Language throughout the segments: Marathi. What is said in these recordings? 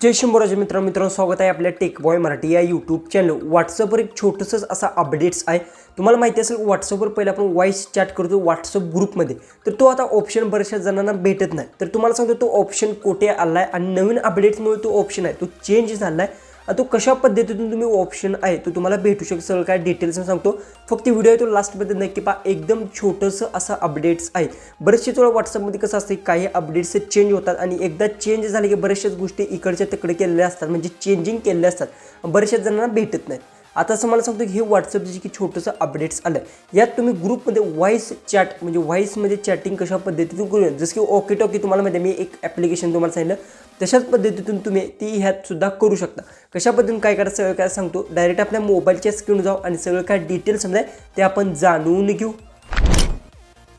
जय शंभराजे मित्र मित्रांनो स्वागत आहे आपल्या टेक बॉय मराठी या यूट्यूब चॅनल व्हॉट्सअपवर एक छोटंसंच असा अपडेट्स आहे. तुम्हाला माहिती असेल व्हॉट्सअपवर पहिला आपण व्हॉइस चॅट करतो व्हॉट्सअप ग्रुपमध्ये तर तो आता ऑप्शन बऱ्याचशा जणांना भेटत नाही. तर तुम्हाला सांगतो तो ऑप्शन कुठे आला आहे आणि नवीन अपडेट्समुळे तो ऑप्शन आहे. तो चेंज झाला आहे तो कशा पद्धतीतून तुम्ही ऑप्शन आहे तो तुम्हाला भेटू शकतो. सगळं काय डिटेल्स सांगतो. फक्त व्हिडिओ आहे तो लास्टमध्ये नक्की पहा. एकदम छोटंसं असं अपडेट्स आहे. बरेचसे थोडं व्हॉट्सअपमध्ये कसं असतं काही अपडेट्स चेंज होतात आणि एकदा चेंज झाले की बऱ्याचशाच गोष्टी इकडच्या तिकडे केलेल्या असतात. म्हणजे चेंजिंग केलेल्या असतात. बऱ्याचशाच जणांना भेटत नाही आता असं मला सांगतो की हे व्हॉट्सअपचे की छोटंसं अपडेट्स आलं यात तुम्ही ग्रुपमध्ये व्हॉईस चॅट म्हणजे व्हॉईसमध्ये चॅटिंग कशा पद्धतीतून करूया? जसं की ओके टॉकी तुम्हाला माहिती आहे मी एक ॲप्लिकेशन तुम्हाला सांगितलं. तशाच पद्धतीतून तुम्ही ती ह्यात सुद्धा करू शकता. कशा पद्धतीने काय करायचं सगळं काय सांगतो. डायरेक्ट आपल्या मोबाईलच्या स्क्रीन जाऊ आणि सगळं काय डिटेल्स समजाय ते आपण जाणून घेऊ.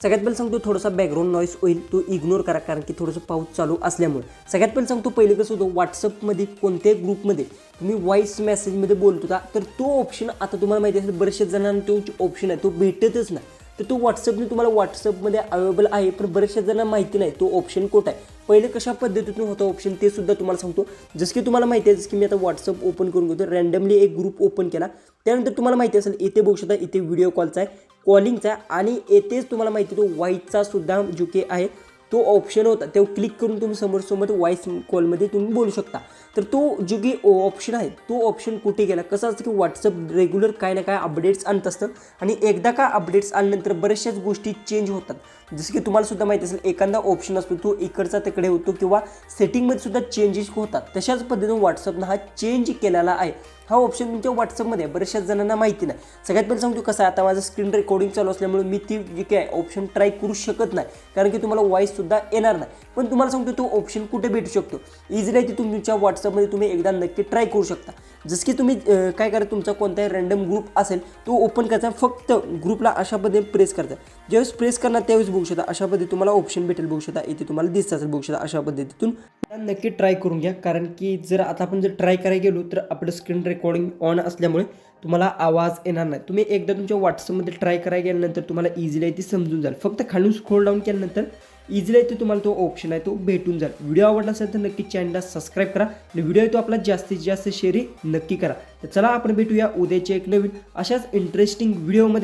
सगळ्यात पहिलं सांगतो थोडासा बॅकग्राऊंड नॉईस होईल. तो इग्नोर करा कारण की थोडंसं पाऊस चालू असल्यामुळे. सगळ्यात पहिलं सांगतो पहिले कसं होतं व्हॉट्सअपमध्ये कोणत्याही ग्रुपमध्ये तुम्ही व्हॉइस मेसेजमध्ये बोलत होता तर तो ऑप्शन आता तुम्हाला माहिती असेल बऱ्याचशा जणांना तो ऑप्शन आहे. तो भेटतच नाही. तर तो व्हॉट्सअपने तुम्हाला व्हॉट्सअपमध्ये अवेलेबल आहे पण बऱ्याचशा जणांना माहिती नाही तो ऑप्शन कोठा आहे? पहिले कशा पद्धतीतून होता ऑप्शन ते सुद्धा तुम्हाला सांगतो. जसं की तुम्हाला माहिती आहे जसं की मी आता व्हॉट्सअप ओपन करून घेतो. रँडमली एक ग्रुप ओपन केला. त्यानंतर तुम्हाला माहिती असेल इथे बघू शकता इथे व्हिडिओ कॉलचा आहे कॉलिंगचा आहे आणि येथेच तुम्हाला माहिती आहे तो व्हाईटचा सुद्धा जो की आहे तो ऑप्शन होता. तो क्लिक करून तुम्ही समोरसमोर व्हॉईस कॉलमध्ये तुम्ही बोलू शकता. तर तो जो की ऑप्शन आहे तो ऑप्शन कुठे गेला? कसं असतं की व्हॉट्सअप रेग्युलर काय ना काय अपडेट्स आणत असतं आणि एकदा का अपडेट्स आल्यानंतर बऱ्याचशाच गोष्टी चेंज होतात. जसं की तुम्हाला सुद्धा माहिती असेल एखादा ऑप्शन असतो तो इकडचा तिकडे होतो किंवा सेटिंगमध्ये सुद्धा चेंजेस होतात. तशाच पद्धतीने व्हॉट्सअपनं हा चेंज केलेला आहे. हा ऑप्शन तुमच्या व्हॉट्सअपमध्ये बऱ्याचशा जणांना माहिती नाही. सगळ्यात पहिलं सांगतो कसं आहे आता माझं स्क्रीन रेकॉर्डिंग चालू असल्यामुळे मी ती जी काय ऑप्शन ट्राय करू शकत नाही. कारण की तुम्हाला व्हॉईससुद्धा येणार नाही. पण तुम्हाला सांगतो तो ऑप्शन कुठे भेटू शकतो? इझिली आहे ते तुमच्या व्हॉट्सअपमध्ये तुम्ही एकदा नक्की ट्राय करू शकता. जसं की तुम्ही काय करा तुमचा कोणताही रँडम ग्रुप असेल तो ओपन करायचा फक्त ग्रुपला अशा पद्धतीने प्रेस करता ज्यावेळेस प्रेस करणार त्यावेळेस बघू शकता. अशा पद्धती तुम्हाला ऑप्शन भेटेल बघू शकता. इथे तुम्हाला दिसत असेल बघू शकता. अशा पद्धतीतून नक्की ट्राय करून घ्या. कारण की जर आता आपण जर ट्राय करायला गेलो तर आपलं स्क्रीन रेकॉर्डिंग ऑन असल्यामुळे तुम्हाला आवाज येणार नाही. तुम्ही एकदा तुमच्या व्हॉट्सअपमध्ये ट्राय करायला गेल्यानंतर तुम्हाला इझिली आहे ती समजून जाईल. फक्त खालून स्क्रोल डाऊन केल्यानंतर इझिली आहे ते तुम्हाला तो ऑप्शन आहे तो भेटून जाईल. व्हिडिओ आवडला असेल तर नक्की चॅनलला सबस्क्राईब करा आणि व्हिडिओ तो आपला जास्तीत जास्त शेअरी नक्की करा. तर चला आपण भेटूया उद्याच्या एक नवीन अशाच इंटरेस्टिंग व्हिडिओमध्ये